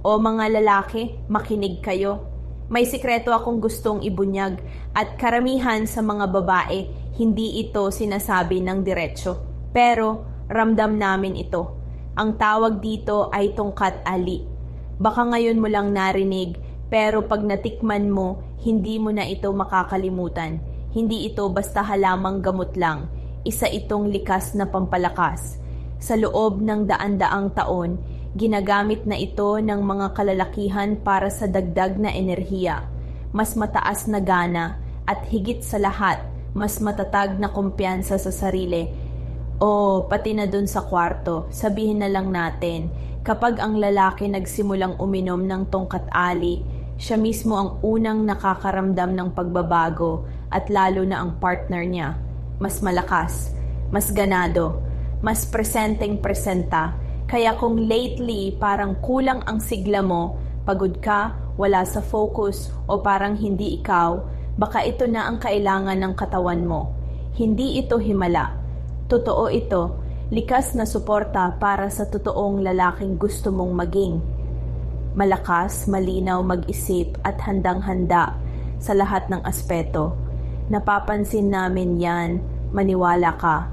O mga lalaki, makinig kayo. May sikreto akong gustong ibunyag at karamihan sa mga babae, hindi ito sinasabi ng diretsyo. Pero ramdam namin ito. Ang tawag dito ay tungkat ali. Baka ngayon mo lang narinig, pero pag natikman mo, hindi mo na ito makakalimutan. Hindi ito basta halamang gamot lang. Isa itong likas na pampalakas. Sa loob ng daan-daang taon, ginagamit na ito ng mga kalalakihan para sa dagdag na enerhiya, mas mataas na gana, at higit sa lahat, mas matatag na kumpiyansa sa sarili. O pati na dun sa kwarto, sabihin na lang natin, kapag ang lalaki nagsimulang uminom ng tongkat ali, siya mismo ang unang nakakaramdam ng pagbabago at lalo na ang partner niya. Mas malakas, mas ganado, mas presenteng presenta. Kaya kung lately parang kulang ang sigla mo, pagod ka, wala sa focus o parang hindi ikaw, baka ito na ang kailangan ng katawan mo. Hindi ito himala. Totoo ito, likas na suporta para sa totoong lalaking gusto mong maging. Malakas, malinaw mag-isip at handang-handa sa lahat ng aspeto. Napapansin namin yan, maniwala ka,